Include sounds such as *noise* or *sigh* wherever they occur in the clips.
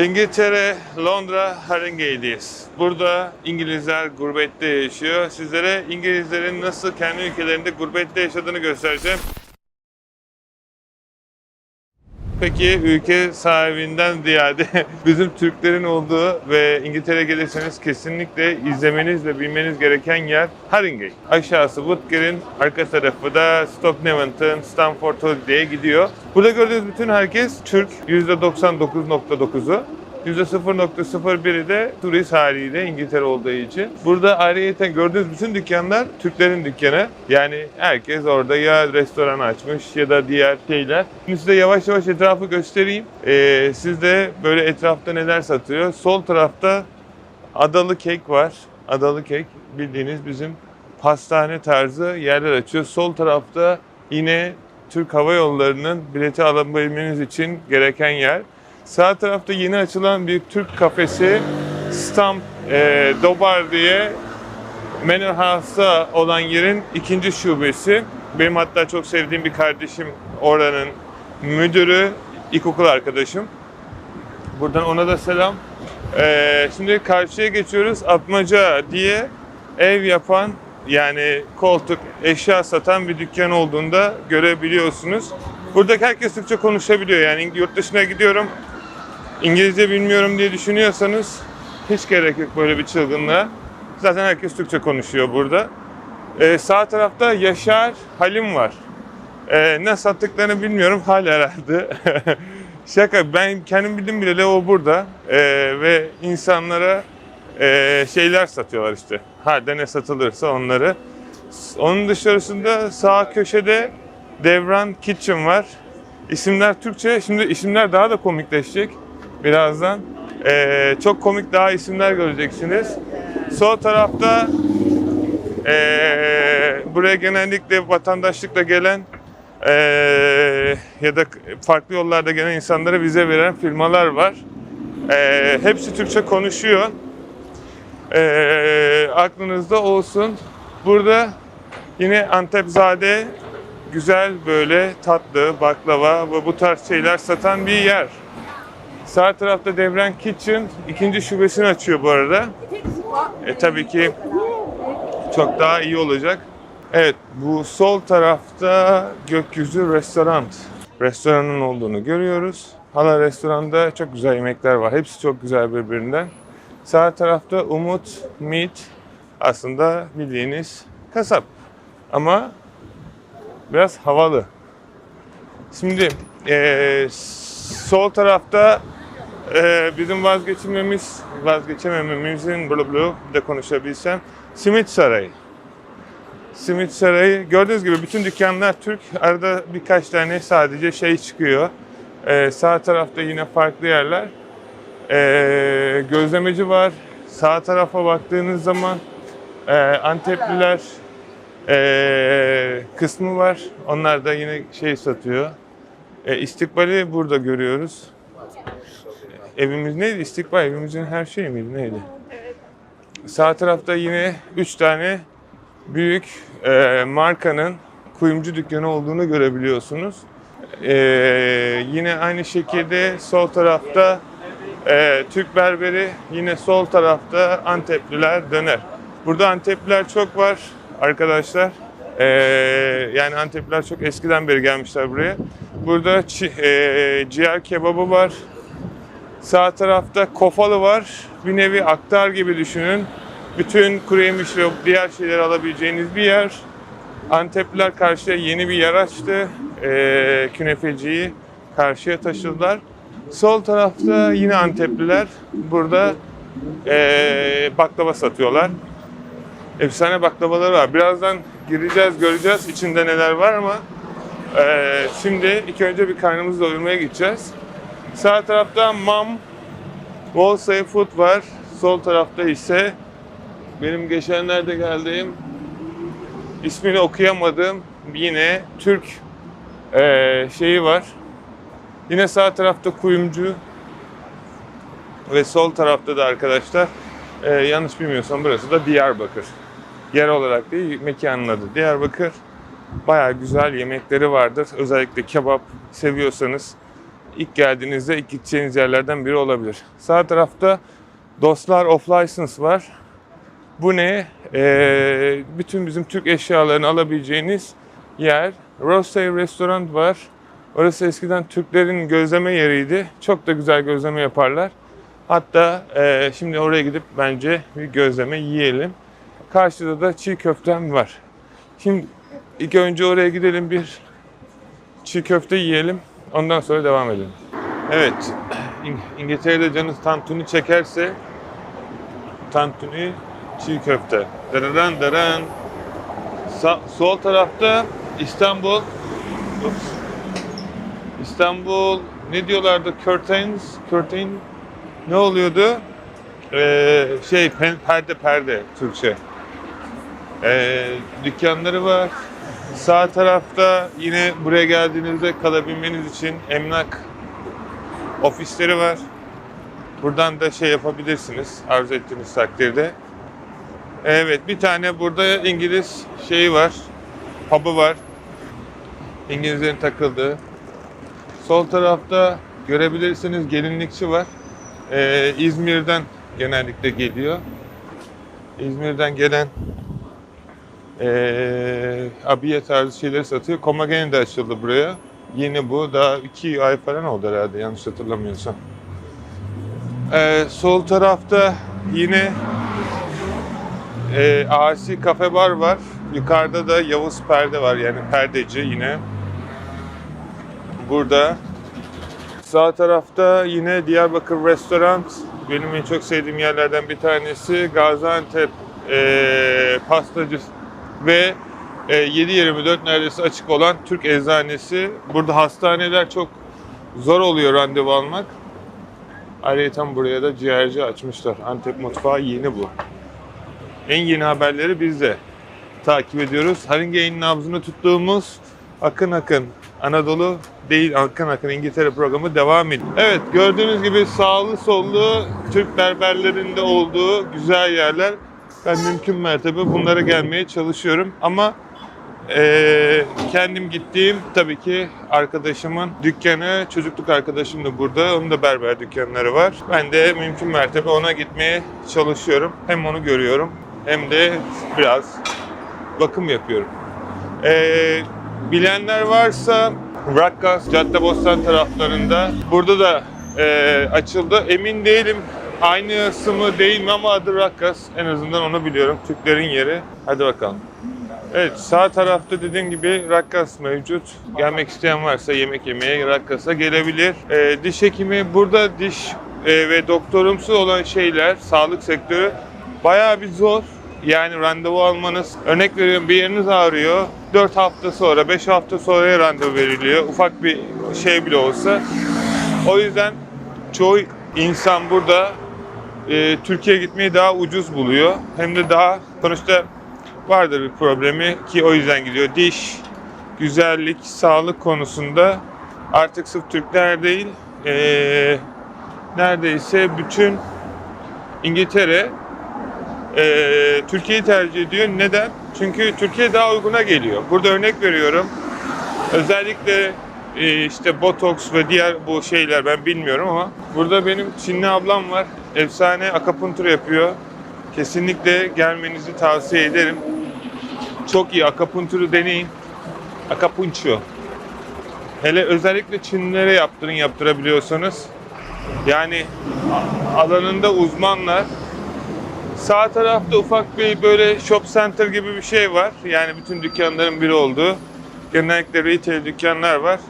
İngiltere, Londra, Haringey'deyiz. Burada İngilizler gurbette yaşıyor. Sizlere İngilizlerin nasıl kendi ülkelerinde gurbette yaşadığını göstereceğim. Peki ülke sahibinden ziyade *laughs* bizim Türklerin olduğu ve İngiltere'ye gelirseniz kesinlikle izlemeniz ve bilmeniz gereken yer Haringey. Aşağısı Woodgate'in arka tarafı da Stocknevington, Stamford Holiday'e gidiyor. Burada gördüğünüz bütün herkes Türk. %99.9'u. %0.01'i de turist haliyle İngiltere olduğu için. Burada ayrıyeten gördüğünüz bütün dükkanlar Türklerin dükkanı. Yani herkes orada ya restoran açmış ya da diğer şeyler. Şimdi size yavaş yavaş etrafı göstereyim. Ee, siz de böyle etrafta neler satıyor. Sol tarafta adalı kek var. Adalı kek bildiğiniz bizim pastane tarzı yerler açıyor. Sol tarafta yine Türk Hava Yolları'nın bileti alabilmeniz için gereken yer. Sağ tarafta yeni açılan bir Türk kafesi Stamp e, Dobar diye Manor House'da olan yerin ikinci şubesi. Benim hatta çok sevdiğim bir kardeşim oranın müdürü, ilkokul arkadaşım. Buradan ona da selam. Ee, şimdi karşıya geçiyoruz. Atmaca diye ev yapan yani koltuk, eşya satan bir dükkan olduğunda görebiliyorsunuz. Buradaki herkes Türkçe konuşabiliyor. Yani yurt dışına gidiyorum, İngilizce bilmiyorum diye düşünüyorsanız hiç gerek yok böyle bir çılgınlığa. Zaten herkes Türkçe konuşuyor burada. Ee, sağ tarafta Yaşar Halim var. Ee, ne sattıklarını bilmiyorum hala herhalde. *laughs* Şaka ben kendim bildim bileli o burada Ee, ve insanlara e, şeyler satıyorlar işte. Halde ne satılırsa onları. Onun dışarısında sağ köşede Devran Kitchen var. İsimler Türkçe. Şimdi isimler daha da komikleşecek birazdan. Ee, çok komik daha isimler göreceksiniz. Sol tarafta ee, buraya genellikle vatandaşlıkla gelen ee, ya da farklı yollarda gelen insanlara vize veren firmalar var. Ee, hepsi Türkçe konuşuyor. Ee, aklınızda olsun. Burada yine Antepzade güzel böyle tatlı baklava ve bu tarz şeyler satan bir yer. Sağ tarafta Devren Kitchen ikinci şubesini açıyor bu arada. E, tabii ki çok daha iyi olacak. Evet, bu sol tarafta Gökyüzü Restoran. Restoranın olduğunu görüyoruz. Hala restoranda çok güzel yemekler var. Hepsi çok güzel birbirinden. Sağ tarafta Umut Meat. Aslında bildiğiniz kasap. Ama biraz havalı. Şimdi eee, sol tarafta eee, bizim vazgeçmemiz, vazgeçemememizin bla bir de konuşabilsem Simit Sarayı. Simit Sarayı gördüğünüz gibi bütün dükkanlar Türk. Arada birkaç tane sadece şey çıkıyor. Eee, sağ tarafta yine farklı yerler. Eee, gözlemeci var. Sağ tarafa baktığınız zaman eee, Antepliler eee, kısmı var. Onlar da yine şey satıyor. E, istikbali burada görüyoruz. Evimiz neydi? İstikbal evimizin her şeyi miydi? Neydi? Sağ tarafta yine 3 tane büyük e, markanın kuyumcu dükkanı olduğunu görebiliyorsunuz. E, yine aynı şekilde sol tarafta e, Türk berberi, yine sol tarafta Antepliler döner. Burada Antepliler çok var arkadaşlar. E, yani Antepliler çok eskiden beri gelmişler buraya. Burada çi- e, ciğer kebabı var. Sağ tarafta kofalı var. Bir nevi aktar gibi düşünün. Bütün kuru ve diğer şeyleri alabileceğiniz bir yer. Antepliler karşıya yeni bir yer açtı. Ee, künefeciyi karşıya taşıdılar. Sol tarafta yine Antepliler. Burada ee, baklava satıyorlar. Efsane baklavaları var. Birazdan gireceğiz, göreceğiz içinde neler var ama ee, şimdi ilk önce bir karnımızı doyurmaya gideceğiz. Sağ tarafta Mam Wolsey Food var. Sol tarafta ise benim geçenlerde geldiğim ismini okuyamadığım yine Türk eee, şeyi var. Yine sağ tarafta kuyumcu ve sol tarafta da arkadaşlar eee, yanlış bilmiyorsam burası da Diyarbakır. Yer olarak değil mekanın adı Diyarbakır. Bayağı güzel yemekleri vardır. Özellikle kebap seviyorsanız ilk geldiğinizde ilk gideceğiniz yerlerden biri olabilir. Sağ tarafta Dostlar of License var. Bu ne? Ee, bütün bizim Türk eşyalarını alabileceğiniz yer. Rosey Restoran var. Orası eskiden Türklerin gözleme yeriydi. Çok da güzel gözleme yaparlar. Hatta e, şimdi oraya gidip bence bir gözleme yiyelim. Karşıda da çiğ köftem var. Şimdi ilk önce oraya gidelim bir çiğ köfte yiyelim. Ondan sonra devam edelim. Evet, İng- İngiltere'de canınız tantuni çekerse tantuni çiğ köfte. Dararan daran. Sa- sol tarafta İstanbul. Ups. İstanbul ne diyorlardı? Curtains, curtain ne oluyordu? Ee, şey perde perde Türkçe. Ee, dükkanları var. Sağ tarafta yine buraya geldiğinizde kalabilmeniz için emlak ofisleri var. Buradan da şey yapabilirsiniz arzu ettiğiniz takdirde. Evet bir tane burada İngiliz şeyi var. Pub'ı var. İngilizlerin takıldığı. Sol tarafta görebilirsiniz gelinlikçi var. Ee, İzmir'den genellikle geliyor. İzmir'den gelen ee, abiye tarzı şeyleri satıyor. Komagene de açıldı buraya. Yeni bu. Daha iki ay falan oldu herhalde yanlış hatırlamıyorsam. Ee, sol tarafta yine e, Asi Kafe Bar var. Yukarıda da Yavuz Perde var yani perdeci yine. Burada. Sağ tarafta yine Diyarbakır Restoran. Benim en çok sevdiğim yerlerden bir tanesi. Gaziantep e, pastacı ve e, 7-24 neredeyse açık olan Türk eczanesi. Burada hastaneler çok zor oluyor randevu almak. Ayrıca buraya da ciğerci açmışlar. Antep mutfağı yeni bu. En yeni haberleri bizde. Takip ediyoruz. Haringey'in nabzını tuttuğumuz Akın Akın Anadolu değil Akın Akın İngiltere programı devam ediyor. Evet gördüğünüz gibi sağlı sollu Türk berberlerinde olduğu güzel yerler. Ben mümkün mertebe bunlara gelmeye çalışıyorum ama ee, kendim gittiğim tabii ki arkadaşımın dükkanı, çocukluk arkadaşım da burada. Onun da berber dükkanları var. Ben de mümkün mertebe ona gitmeye çalışıyorum. Hem onu görüyorum hem de biraz bakım yapıyorum. Ee, bilenler varsa Rakkas, Caddebostan taraflarında burada da e, açıldı. Emin değilim aynısı mı değil mi ama adı Rakkas. En azından onu biliyorum. Türklerin yeri. Hadi bakalım. Evet sağ tarafta dediğim gibi Rakkas mevcut. Gelmek isteyen varsa yemek yemeye Rakkas'a gelebilir. Ee, diş hekimi burada diş e, ve doktorumsu olan şeyler sağlık sektörü bayağı bir zor. Yani randevu almanız, örnek veriyorum bir yeriniz ağrıyor. 4 hafta sonra, 5 hafta sonra randevu veriliyor. Ufak bir şey bile olsa. O yüzden çoğu insan burada e, Türkiye'ye gitmeyi daha ucuz buluyor. Hem de daha sonuçta vardır bir problemi ki o yüzden gidiyor. Diş, güzellik, sağlık konusunda artık sırf Türkler değil eee, neredeyse bütün İngiltere eee, Türkiye'yi tercih ediyor. Neden? Çünkü Türkiye daha uyguna geliyor. Burada örnek veriyorum. Özellikle işte botoks ve diğer bu şeyler ben bilmiyorum ama burada benim Çinli ablam var. Efsane akapuntur yapıyor. Kesinlikle gelmenizi tavsiye ederim. Çok iyi akapunturu deneyin. Akapunço. Hele özellikle Çinlilere yaptırın yaptırabiliyorsanız. Yani alanında uzmanlar. Sağ tarafta ufak bir böyle shop center gibi bir şey var. Yani bütün dükkanların biri olduğu. Genellikle retail dükkanlar var.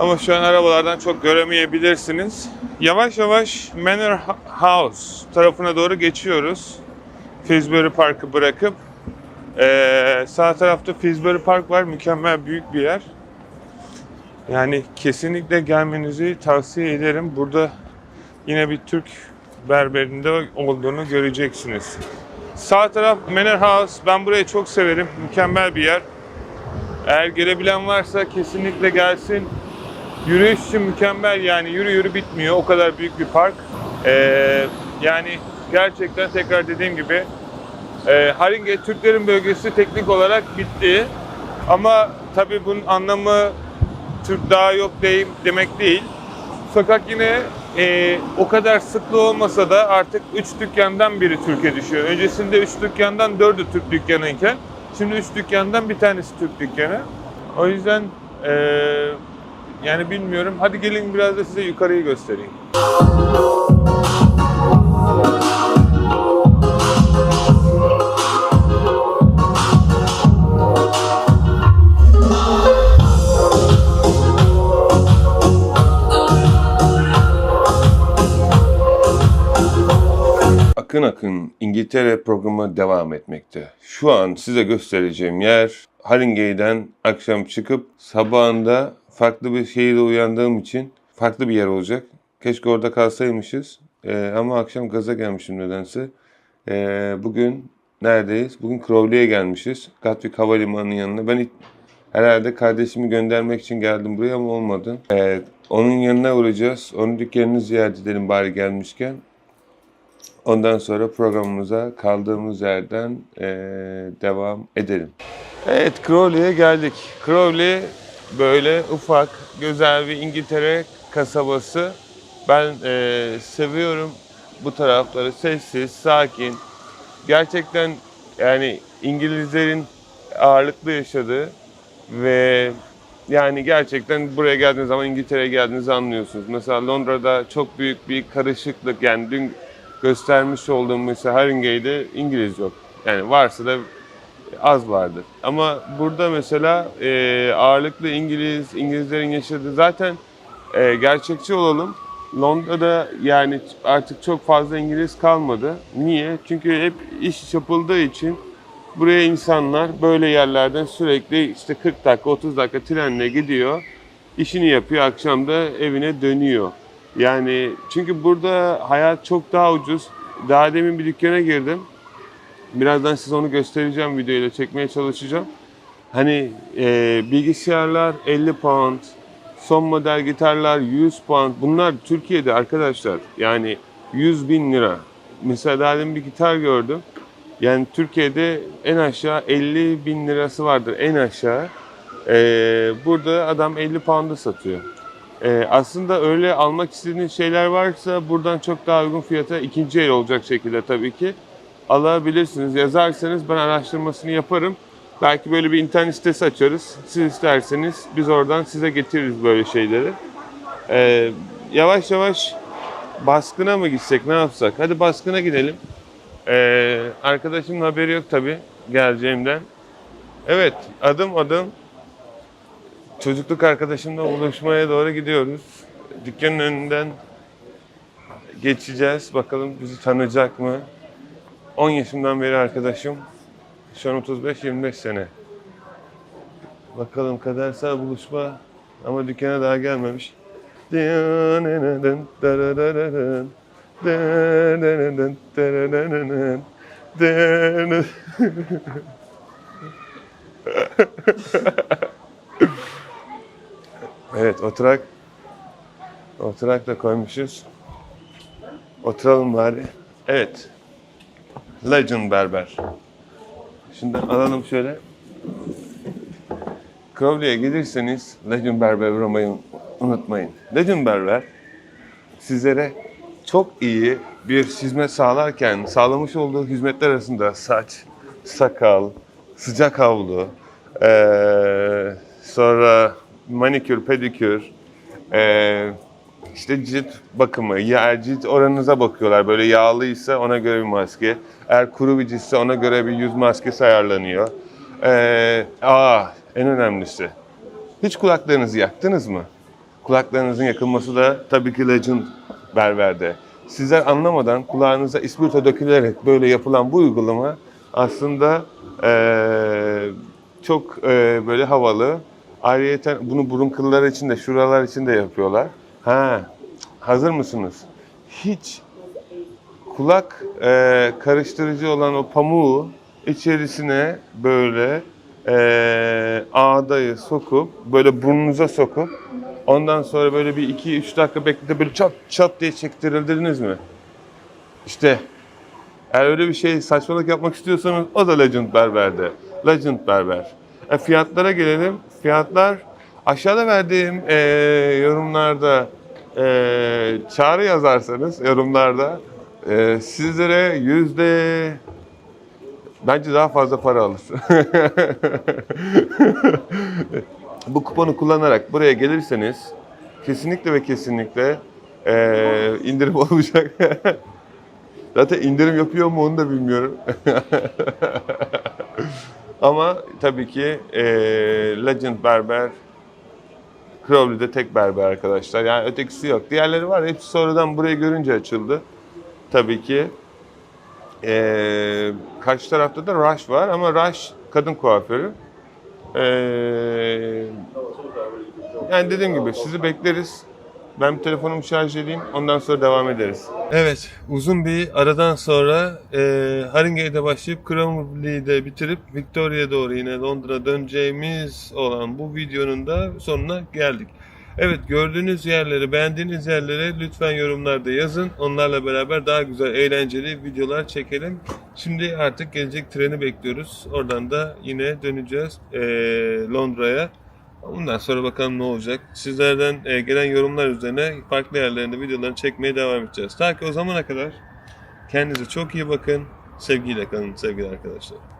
Ama şu an arabalardan çok göremeyebilirsiniz. Yavaş yavaş Manor House tarafına doğru geçiyoruz. Finsbury Park'ı bırakıp ee, sağ tarafta Finsbury Park var. Mükemmel büyük bir yer. Yani kesinlikle gelmenizi tavsiye ederim. Burada yine bir Türk berberinde olduğunu göreceksiniz. Sağ taraf Manor House. Ben burayı çok severim. Mükemmel bir yer. Eğer gelebilen varsa kesinlikle gelsin. Yürüyüş için mükemmel yani yürü yürü bitmiyor. O kadar büyük bir park. Ee, yani gerçekten tekrar dediğim gibi e, Haringey Türklerin bölgesi teknik olarak bitti. Ama tabii bunun anlamı Türk daha yok deyim demek değil. Fakat yine e, o kadar sıklı olmasa da artık 3 dükkandan biri Türkiye düşüyor. Öncesinde 3 dükkandan 4'ü Türk dükkanıyken şimdi 3 dükkandan bir tanesi Türk dükkanı. O yüzden e, yani bilmiyorum. Hadi gelin biraz da size yukarıyı göstereyim. Akın Akın İngiltere programı devam etmekte. Şu an size göstereceğim yer Haringey'den akşam çıkıp sabahında farklı bir şehirde uyandığım için farklı bir yer olacak. Keşke orada kalsaymışız. Ee, ama akşam gaza gelmişim nedense. Ee, bugün neredeyiz? Bugün Crowley'e gelmişiz. Gatwick Havalimanı'nın yanına. Ben ilk- herhalde kardeşimi göndermek için geldim buraya ama olmadı. Ee, onun yanına uğrayacağız. Onun dükkanını ziyaret edelim bari gelmişken. Ondan sonra programımıza kaldığımız yerden eee, devam edelim. Evet, Crowley'e geldik. Crowley böyle ufak, güzel bir İngiltere kasabası. Ben eee, seviyorum bu tarafları. Sessiz, sakin. Gerçekten yani İngilizlerin ağırlıklı yaşadığı ve yani gerçekten buraya geldiğiniz zaman İngiltere'ye geldiğinizi anlıyorsunuz. Mesela Londra'da çok büyük bir karışıklık yani dün göstermiş olduğum mesela Haringey'de İngiliz yok. Yani varsa da az vardır. Ama burada mesela e, ağırlıklı İngiliz, İngilizlerin yaşadığı zaten e, gerçekçi olalım. Londra'da yani artık çok fazla İngiliz kalmadı. Niye? Çünkü hep iş yapıldığı için buraya insanlar böyle yerlerden sürekli işte 40 dakika 30 dakika trenle gidiyor. işini yapıyor akşam da evine dönüyor. Yani çünkü burada hayat çok daha ucuz. Daha demin bir dükkana girdim. Birazdan size onu göstereceğim videoyla çekmeye çalışacağım. Hani e, bilgisayarlar 50 pound, son model gitarlar 100 pound. Bunlar Türkiye'de arkadaşlar yani 100 bin lira. Mesela daha bir gitar gördüm. Yani Türkiye'de en aşağı 50 bin lirası vardır en aşağı. Ee, burada adam 50 pound'a satıyor. Ee, aslında öyle almak istediğiniz şeyler varsa buradan çok daha uygun fiyata ikinci el olacak şekilde tabii ki alabilirsiniz. Yazarsanız ben araştırmasını yaparım. Belki böyle bir internet sitesi açarız. Siz isterseniz biz oradan size getiririz böyle şeyleri. Ee, yavaş yavaş baskına mı gitsek ne yapsak? Hadi baskına gidelim. Ee, arkadaşımın haberi yok tabii geleceğimden. Evet adım adım çocukluk arkadaşımla buluşmaya doğru gidiyoruz. Dükkanın önünden geçeceğiz. Bakalım bizi tanıyacak mı? 10 yaşımdan beri arkadaşım. Şu an 35-25 sene. Bakalım kadersel buluşma ama dükkana daha gelmemiş. Evet oturak oturak da koymuşuz. Oturalım bari. Evet. Legend Berber. Şimdi alalım şöyle. Crowley'e gelirseniz Legend Berber uğramayı unutmayın. Legend Berber sizlere çok iyi bir hizmet sağlarken sağlamış olduğu hizmetler arasında saç, sakal, sıcak havlu, eee, sonra manikür, pedikür, eee, işte cilt bakımı, eğer cilt oranınıza bakıyorlar. Böyle yağlıysa ona göre bir maske. Eğer kuru bir ciltse ona göre bir yüz maskesi ayarlanıyor. Ee, aa, en önemlisi. Hiç kulaklarınızı yaktınız mı? Kulaklarınızın yakılması da tabii ki Legend berberde. Sizler anlamadan kulağınıza ispirto dökülerek böyle yapılan bu uygulama aslında ee, çok ee, böyle havalı. Ayrıca bunu burun kılları için de şuralar için de yapıyorlar. Ha, hazır mısınız? Hiç kulak e, karıştırıcı olan o pamuğu içerisine böyle e, ağdayı sokup böyle burnunuza sokup ondan sonra böyle bir 2-3 dakika bekletip böyle çat çat diye çektirildiniz mi? İşte eğer öyle bir şey saçmalık yapmak istiyorsanız o da Legend Berber'de. Legend Berber. E, fiyatlara gelelim. Fiyatlar Aşağıda verdiğim e, yorumlarda e, çağrı yazarsanız yorumlarda e, sizlere yüzde bence daha fazla para alır. *laughs* Bu kuponu kullanarak buraya gelirseniz kesinlikle ve kesinlikle e, indirim *laughs* olacak. Zaten indirim yapıyor mu onu da bilmiyorum. *laughs* Ama tabii ki e, Legend Berber Crowley'de tek berber arkadaşlar. Yani ötekisi yok. Diğerleri var. Hepsi sonradan burayı görünce açıldı. Tabii ki. E, karşı tarafta da Rush var ama Rush kadın kuaförü. E, yani dediğim gibi sizi bekleriz. Ben bir telefonumu şarj edeyim. Ondan sonra devam ederiz. Evet. Uzun bir aradan sonra e, Haringate'de başlayıp Cromwell'de bitirip Victoria'ya doğru yine Londra döneceğimiz olan bu videonun da sonuna geldik. Evet gördüğünüz yerleri, beğendiğiniz yerleri lütfen yorumlarda yazın. Onlarla beraber daha güzel, eğlenceli videolar çekelim. Şimdi artık gelecek treni bekliyoruz. Oradan da yine döneceğiz e, Londra'ya. Ondan sonra bakalım ne olacak. Sizlerden e, gelen yorumlar üzerine farklı yerlerinde videolarını çekmeye devam edeceğiz. Ta ki o zamana kadar kendinize çok iyi bakın. Sevgiyle kalın sevgili arkadaşlar.